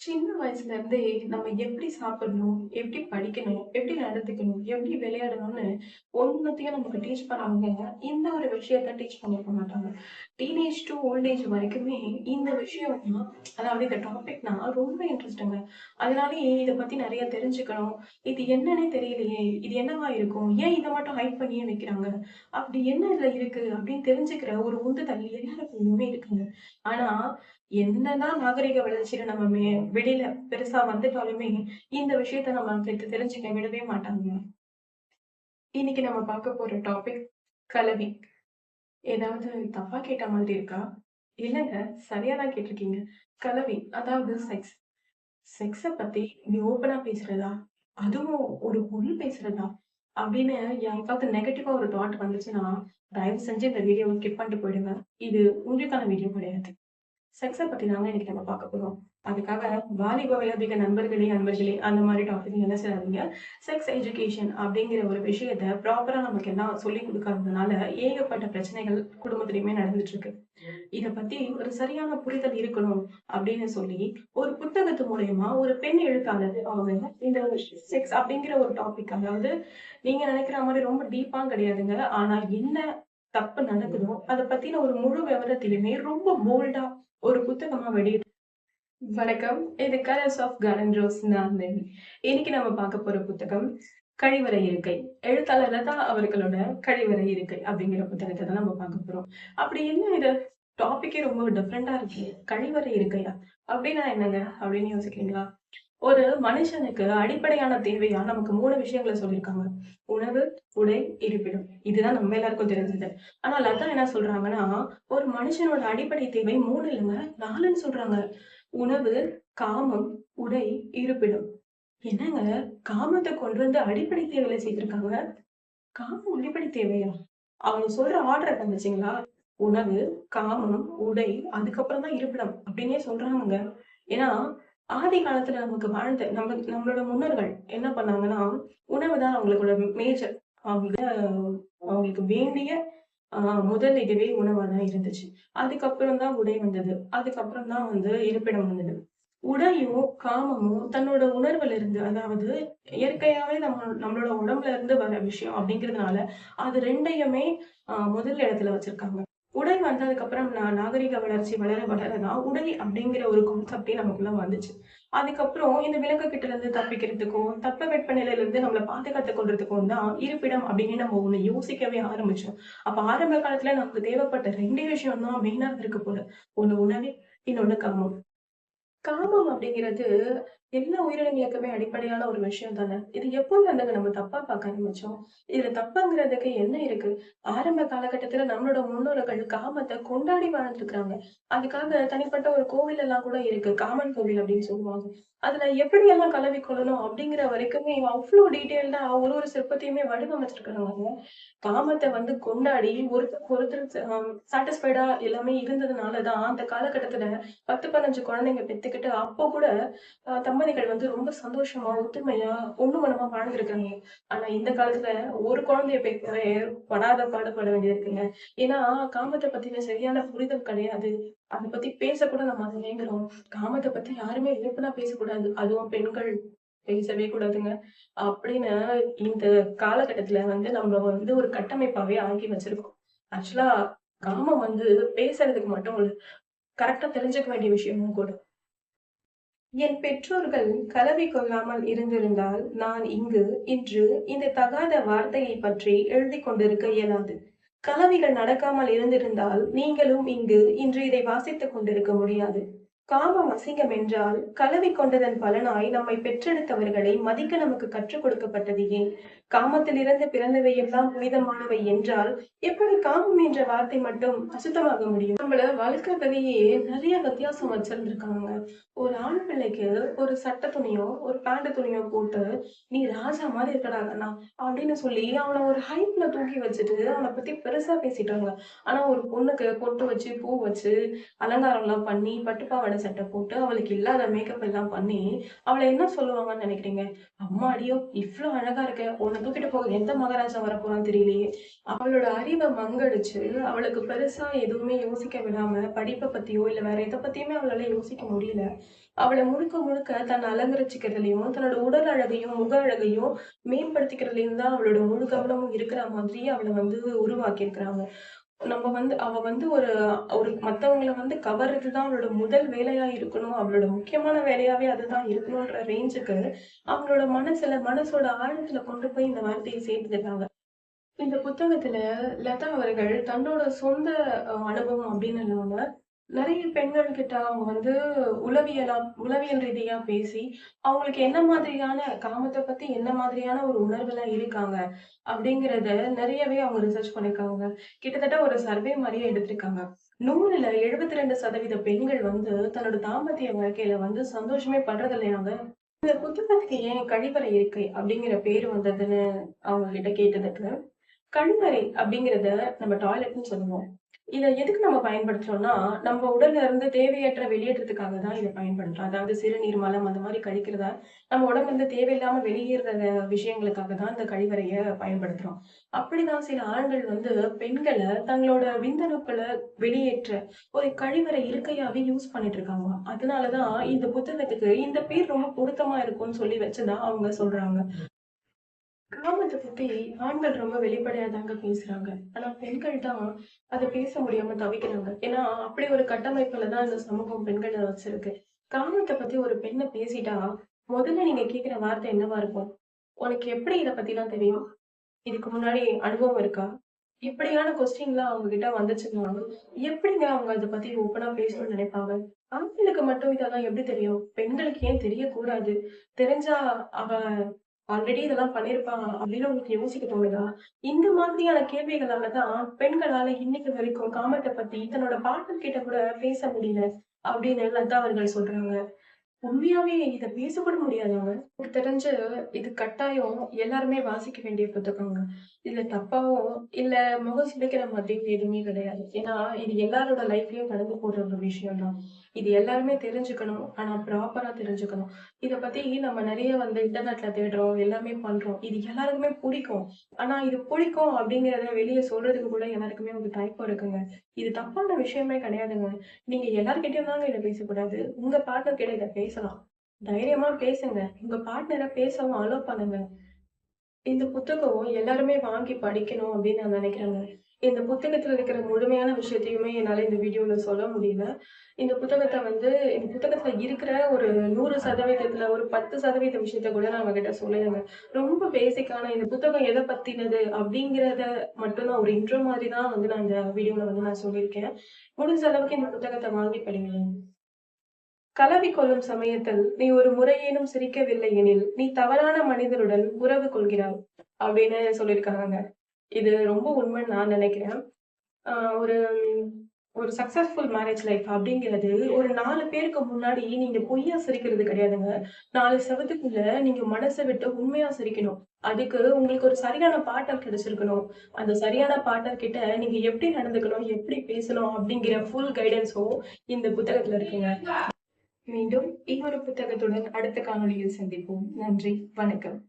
சின்ன வயசுல இருந்தே நம்ம எப்படி சாப்பிடணும், எப்படி படிக்கணும், எப்படி நடந்துக்கணும், எப்படி விளையாடணும்னு ஒண்ணுத்தையும் நமக்கு டீச் பண்ணாமங்க, இந்த ஒரு விஷயத்த டீச் பண்ணிருக்க மாட்டாங்க. டீனேஜ் டூ ஓல்ட் ஏஜ் வரைக்குமே இந்த விஷயம்னா அதாவது இந்த டாபிக்னா ரொம்ப இன்ட்ரெஸ்ட்டுங்க. அதனாலயே இத பத்தி நிறைய தெரிஞ்சுக்கணும். இது என்னன்னே தெரியலையே! இது என்னவா இருக்கும்? ஏன் இத மட்டும் ஹைட் பண்ணியே வைக்கிறாங்க? அப்படி என்ன இதுல இருக்கு? அப்படின்னு தெரிஞ்சுக்கிற ஒரு உந்துதல் எல்லாருக்குள்ளயுமே இருக்குங்க. ஆனா என்னதான் நாகரிக வளர்ச்சியில நம்ம மே வெளியில பெருசா வந்துட்டாலுமே, இந்த விஷயத்த நம்ம தெ தெரிஞ்சுக்க விடவே மாட்டாங்க. இன்னைக்கு நம்ம பார்க்க போற டாபிக் கலவி. ஏதாவது தப்பா கேட்ட மாதிரி இருக்கா? இல்லைங்க சரியா தான் கேட்டிருக்கீங்க. கலவி, அதாவது செக்ஸ். செக்ஸை பத்தி நீ ஓப்பனா பேசுறதா? அதுவும் ஒரு பொண்ணு பேசுறதா? அப்படின்னு யாருக்காவது நெகட்டிவா ஒரு தாட் வந்துச்சுன்னா, தயவு செஞ்சு இந்த வீடியோவை ஸ்கிப் பண்ணிட்டு போயிடுங்க. இது உங்களுக்கான வீடியோ கிடையாது. செக்ஸை பத்தி தாங்க இன்னைக்கு நம்ம பார்க்க போறோம். அதுக்காக வாலிப வயோதிக நண்பர்களே, நண்பர்களே அந்த மாதிரி டாபிக் என்ன செய்யாதீங்க. செக்ஸ் எஜுகேஷன் அப்படிங்கிற ஒரு விஷயத்த ப்ராப்பரா நமக்கு எல்லாம் சொல்லிக் கொடுக்காததுனால ஏகப்பட்ட பிரச்சனைகள் குடும்பத்திலயுமே நடந்துட்டு இருக்கு. இத பத்தி ஒரு சரியான புரிதல் இருக்கணும் அப்படின்னு சொல்லி, ஒரு புத்தகத்து மூலயமா ஒரு பெண் எழுத்தாளர் அவங்க இந்த செக்ஸ் அப்படிங்கிற ஒரு டாபிக் அதாவது நீங்க நினைக்கிற மாதிரி ரொம்ப டீப்பான்னு கிடையாதுங்க. ஆனா என்ன தப்பு நடக்குதோ, அதை பத்தின ஒரு முழு விவரத்திலுமே ரொம்ப போல்டா ஒரு புத்தகமா வெளியிட்டு வணக்கம். இது கலர்ஸ் ஆஃப் கார்டன் ரோஸ் நான் இன்னைக்கு நம்ம பார்க்க போற புத்தகம் கழிவறை இருக்கை. எழுத்தாளர் லதா அவர்களோட கழிவறை இருக்கை அப்படிங்கிற புத்தகத்தை தான் நம்ம பார்க்க போறோம். அப்படி என்ன இது டாபிக்கே ரொம்ப டிஃப்ரெண்டா இருக்கு. கழிவறை இருக்கையா? அப்படின்னா என்னங்க? அப்படின்னு யோசிக்கிறீங்களா? ஒரு மனுஷனுக்கு அடிப்படையான தேவையா நமக்கு மூணு விஷயங்கள சொல்லியிருக்காங்க. உணவு, உடை, இருப்பிடம். இதுதான் நம்ம எல்லாருக்கும் தெரிஞ்சது. ஆனா லதா என்ன சொல்றாங்கன்னா, ஒரு மனுஷனோட அடிப்படை தேவை மூணு இல்லைங்க நாலுன்னு சொல்றாங்க. உணவு, காமம், உடை, இருப்பிடம். என்னங்க காமத்தை கொண்டு வந்து அடிப்படை தேவையில செய்திருக்காங்க காமம் அடிப்படை தேவையா? அவங்க சொல்ற ஆர்டர கவனிச்சீங்களா? உணவு, காமம், உடை, அதுக்கப்புறம் தான் இருப்பிடம் அப்படின்னே சொல்றாங்க ஏன்னா, ஆதி காலத்துல நமக்கு வாழ்ந்த நம்ம நம்மளோட முன்னோர்கள் என்ன பண்ணாங்கன்னா, உணவு தான் அவங்களோட மேஜர். அவங்க அவங்களுக்கு வேண்டிய முதல் இதுவே உணவா தான் இருந்துச்சு. அதுக்கப்புறம் தான் உடை வந்தது. அதுக்கப்புறம் தான் வந்து இருப்பிடம் வந்தது. உடையும், காமமும் தன்னோட உணர்வுல இருந்து அதாவது இயற்கையாவே நம்ம நம்மளோட உடம்புல இருந்து வர விஷயம் அப்படிங்கிறதுனால, அது ரெண்டையுமே முதல் இடத்துல வச்சிருக்காங்க. உடை வந்ததுக்கப்புறம் நான் நாகரிக வளர்ச்சி வளர வளரதான் உடை அப்படிங்கிற ஒரு கான்செப்டே நமக்குள்ள வந்துச்சு. அதுக்கப்புறம் இந்த விலங்குகிட்ட இருந்து தப்பிக்கிறதுக்கும், தப்ப வெப்பநிலையில இருந்து நம்மள பாதுகாத்துக் கொள்றதுக்கும் தான் இருப்பிடம் அப்படின்னு நம்ம ஒண்ணு யோசிக்கவே ஆரம்பிச்சோம். அப்ப ஆரம்ப காலத்துல நமக்கு தேவைப்பட்ட ரெண்டு விஷயம் தான் மெயினா இருக்க போல. ஒண்ணு உணவு, இன்னொன்னு காமம். காமம் அப்படிங்கிறது எல்லா உயிரினங்களுக்குமே அடிப்படையான ஒரு விஷயம் தானே. இது எப்போலருந்துங்க நம்ம தப்பா பார்க்க ஆரம்பிச்சோம்? இதுல தப்புங்கிறதுக்கு என்ன இருக்கு? ஆரம்ப காலகட்டத்துல நம்மளோட முன்னோர்கள் காமத்தை கொண்டாடி வாழ்ந்துருக்காங்க. அதுக்காக தனிப்பட்ட ஒரு கோவில் எல்லாம் கூட இருக்கு. காமன் கோவில் அப்படின்னு சொல்லுவாங்க. அதுல எப்படி எல்லாம் கலவி கொள்ளணும் அப்படிங்கிற வரைக்குமே அவ்வளவு டீட்டெயில்டா ஒரு ஒரு சிற்பத்தையுமே வடிவமைச்சிருக்கிறாங்க காமத்தை வந்து கொண்டாடி ஒருத்தர் ஒருத்தர் சாட்டிஸ்ஃபைடா எல்லாமே இருந்ததுனாலதான் அந்த காலகட்டத்துல 10, 15 குழந்தைங்க பெத்துக்கிட்டு அப்போ கூட தம்பதிகள் வந்து ரொம்ப சந்தோஷமா, ஒத்துமையா, ஒண்ணு மனமா வாழ்ந்துருக்காங்க ஆனா இந்த காலத்துல ஒரு குழந்தைய பெக்கவே படாத பாடுபட வேண்டியிருக்குங்க ஏன்னா காமத்தை பத்தின சரியான புரிதல் கிடையாது. அதை பத்தி பேசக்கூட நம்ம அதை வேங்குறோம் காமத்தை பத்தி யாருமே ஓப்பனா பேசக்கூடாது. அதுவும் பெண்கள் பேசவே கூடாதுங்க. அப்படின்னு இந்த காலகட்டத்துல வந்து நம்ம வந்து ஒரு கட்டமைப்பாவே ஆக்கி வச்சிருக்கோம். ஆக்சுவலா காமம் வந்து பேசுறதுக்கு மட்டும் கரெக்டா தெரிஞ்சுக்க வேண்டிய விஷயமும் கூட. என் பெற்றோர்கள் கலவி கொள்ளாமல் இருந்திருந்தால், நான் இங்கு இன்று இந்த தகாத வார்த்தையை பற்றி எழுதி கொண்டிருக்க இயலாது. கலவிகள் நடக்காமல் இருந்திருந்தால், நீங்களும் இங்கு இன்று இதை வாசித்துக் கொண்டிருக்க முடியாது. காமம் அசிங்கம் என்றால், கலவி கொண்டதன் பலனாய் நம்மை பெற்றெடுத்தவர்களை மதிக்க நமக்கு கற்றுக் கொடுக்கப்பட்டது ஏன்? காமத்திலிருந்து பிறந்தவை எல்லாம் புனிதமானவை என்றால், எப்படி காமம் என்ற வார்த்தை மட்டும் அசுத்தமாக முடியும்? நம்மள வளர்க்கறதுலயே நிறைய வித்தியாசம் வச்சிருந்திருக்காங்க. ஒரு ஆண் பிள்ளைக்கு ஒரு சட்ட துணியோ, ஒரு பேண்ட் துணியோ போட்டு, "நீ ராஜா மாதிரி இருக்கடாங்கண்ணா அப்படின்னு சொல்லி அவன ஒரு ஹைப்ல தூக்கி வச்சுட்டு, அவன பத்தி பெருசா பேசிட்டாங்க. ஆனா ஒரு பொண்ணுக்கு பொட்டு வச்சு, பூ வச்சு, அலங்காரம் எல்லாம் பண்ணி, பட்டு பாவாடை சட்டை போட்டு அவளுக்கு இல்லாத மேக்கப் எல்லாம் பண்ணி அவளை என்ன சொல்லுவாங்கன்னு நினைக்கிறீங்க? அம்மா அடியோ இவ்வளோ அழகா இருக்க. உன்னை தூக்கிட்டு போக எந்த மகாராஜா வரப்போறான்னு தெரியலையே. அவளோட அறிவை மங்கடிச்சு அவளுக்கு பெருசா எதுவுமே யோசிக்க விடாம படிப்பை பத்தியோ இல்லை வேற எதை பத்தியுமே அவளால யோசிக்க முடியல. அவளை முழுக்க முழுக்க தன்னை அலங்கரிச்சுக்கிறதுலையும் தன்னோட உடல் அழகையும் முக அழகையும் மேம்படுத்திக்கிறதுலையும் தான் அவளோட முழு கவனமும் இருக்கிற மாதிரி அவளை வந்து உருவாக்கி இருக்கிறாங்க நம்ம வந்து அவ வந்து ஒரு ஒரு மத்தவங்கள வந்து கவர்றது தான் அவளோட முதல் வேலையா இருக்கணும். அவளோட முக்கியமான வேலையாவே அதுதான் இருக்கணும்ன்ற ரேஞ்சுக்கு அவங்களோட மனசுல மனசோட ஆழத்துல கொண்டு போய் இந்த வார்த்தையை சேர்த்துக்கிறாங்க இந்த புத்தகத்துல லதா அவர்கள் தன்னோட சொந்த அனுபவம் அப்படின்னு இல்லாம நிறைய பெண்கள் கிட்ட அவங்க வந்து உளவியலா உளவியல் ரீதியா பேசி அவங்களுக்கு என்ன மாதிரியான காமத்தை பத்தி என்ன மாதிரியான ஒரு உணர்வுல இருக்காங்க அப்படிங்கறத நிறையவே அவங்க ரிசர்ச் பண்ணிருக்காங்க. கிட்டத்தட்ட ஒரு சர்வே மாதிரியே எடுத்திருக்காங்க. நூறுல எழுபத்தி ரெண்டு சதவீத பெண்கள் வந்து தன்னோட தாம்பத்திய வாழ்க்கையில வந்து சந்தோஷமே படுறது இல்லையாங்க இந்த புத்தகத்துக்கு ஏன் கழிவறை இருக்கை அப்படிங்கிற பேர் வந்ததுன்னு அவங்க கிட்ட கேட்டதுக்கு கழிவறை அப்படிங்கிறத நம்ம டாய்லெட்னு சொல்லுவோம். இதை எதுக்கு நம்ம பயன்படுத்துறோம்னா நம்ம உடல்ல இருந்து தேவையற்ற வெளியேற்றத்துக்காக தான் இதை பயன்படுத்துறோம். அதாவது சிறுநீர் மலம் அந்த மாதிரி கழிக்கிறதா நம்ம உடம்புல இருந்து தேவையில்லாம வெளியேற விஷயங்களுக்காக தான் இந்த கழிவறைய பயன்படுத்துறோம். அப்படிதான் சில ஆண்கள் வந்து பெண்களை தங்களோட விந்தணுக்களை வெளியேற்ற ஒரு கழிவறை இருக்கையாவே யூஸ் பண்ணிட்டு இருக்காங்க. அதனாலதான் இந்த புத்தகத்துக்கு இந்த பேர் ரொம்ப பொருத்தமா இருக்கும்னு சொல்லி வச்சுதான் அவங்க சொல்றாங்க. கிராமத்தை பத்தி ஆண்கள் ரொம்ப வெளிப்படையா தாங்க பேசுறாங்க. ஆனா பெண்கள் தான் அதை பேச முடியாம தவிக்கிறாங்க. ஏன்னா அப்படி ஒரு கட்டமைப்புல தான் இந்த சமூகம் பெண்களை வச்சிருக்கு. கிராமத்தை பத்தி ஒரு பெண்ணை பேசிட்டா முதல்ல நீங்க கேக்குற வார்த்தை என்னவா இருக்கும்? உனக்கு எப்படி இதை பத்திலாம் தெரியும்? இதுக்கு முன்னாடி அனுபவம் இருக்கா? இப்படியான கொஸ்டின்லாம் அவங்க கிட்ட வந்துச்சுன்னா எப்படிங்க அவங்க அதை பத்தி ஓப்பனா பேசணும்னு நினைப்பாங்க? ஆண்களுக்கு மட்டும் இதெல்லாம் எப்படி தெரியும்? பெண்களுக்கு ஏன் தெரியக்கூடாது? தெரிஞ்சா அவ ஆல்ரெடி இதெல்லாம் பண்ணிருப்பாங்க அப்படின்னு உங்களுக்கு யோசிக்க தோணுதா? இந்த மாதிரியான கேள்விகளாலதான் பெண்களால இன்னைக்கு வரைக்கும் காமத்தை பத்தி தன்னோட பாட்டு கிட்ட கூட பேச முடியல அப்படின்னு லதா அவர்கள் சொல்றாங்க. உண்மையாவே இதை பேசக்கூட முடியாதவங்க. எனக்கு தெரிஞ்சு இது கட்டாயம் எல்லாருமே வாசிக்க வேண்டிய புத்தகங்க. இதுல தப்பாவும் இல்ல முகம் சுளிக்கிற மாதிரி எதுவுமே கிடையாது. ஏன்னா இது எல்லாரோட லைஃப்லயும் கடந்து போற ஒரு விஷயம் தான் இது எல்லாருமே தெரிஞ்சுக்கணும். ஆனா ப்ராப்பரா தெரிஞ்சுக்கணும். இத பத்தி நம்ம நிறைய வந்து இன்டர்நெட்ல தேடுறோம் எல்லாமே பண்றோம். இது எல்லாருக்குமே பிடிக்கும். ஆனா இது பிடிக்கும் அப்படிங்கறத வெளியே சொல்றதுக்கு கூட எல்லாருக்குமே ஒரு தயக்கம் இருக்குங்க. இது தப்பான விஷயமே கிடையாதுங்க. நீங்க எல்லார்கிட்டயும் தாங்க இதை பேசக்கூடாது. உங்க பார்ட்னர் கிட்ட இதை பேசலாம். தைரியமா பேசுங்க. உங்க பார்ட்னரை பேசவும் அலோ பண்ணுங்க இந்த புத்தகம் எல்லாருமே வாங்கி படிக்கணும் அப்படின்னு நான் நினைக்கிறேங்க. இந்த புத்தகத்துல இருக்கிற முழுமையான விஷயத்தையுமே என்னால இந்த வீடியோல சொல்ல முடியல. இந்த புத்தகத்தை வந்து இந்த புத்தகத்துல இருக்கிற ஒரு நூறு சதவீதத்துல ஒரு பத்து சதவீத விஷயத்த கூட நான் உங்ககிட்ட சொல்லிடுங்க ரொம்ப பேசிக்கான இந்த புத்தகம் எதை பத்தினது அப்படிங்கிறத மட்டும்தான் ஒரு இன்ட்ரோ மாதிரி தான் வந்து நான் இந்த வீடியோல வந்து நான் சொல்லியிருக்கேன். முடிஞ்ச அளவுக்கு இந்த புத்தகத்தை வாங்கி படிங்க கலவி கொள்ளும் சமயத்தில் நீ ஒரு முறையேனும் சிரிக்கவில்லை எனில் நீ தவறான மனிதருடன் உறவு கொள்கிறாய் அப்படின்னு சொல்லியிருக்காங்க. இது ரொம்ப உண்மைன்னு நான் நினைக்கிறேன். ஆஹ் ஒரு ஒரு சக்சஸ்ஃபுல் மேரேஜ் லைஃப் அப்படிங்கிறது ஒரு நாலு பேருக்கு முன்னாடி நீங்க பொய்யா சிரிக்கிறது கிடையாதுங்க. நாலு செவத்துக்குள்ள நீங்க மனசை விட்டு உண்மையா சிரிக்கணும். அதுக்கு உங்களுக்கு ஒரு சரியான பார்ட்னர் கிடைச்சிருக்கணும். அந்த சரியான பார்ட்னர் கிட்ட நீங்க எப்படி நடந்துக்கணும் எப்படி பேசணும் அப்படிங்கிற ஃபுல் கைடன்ஸும் இந்த புத்தகத்துல இருக்குங்க. மீண்டும் இன்னொரு புத்தகத்துடன் அடுத்த காணொளியில் சந்திப்போம். நன்றி வணக்கம்.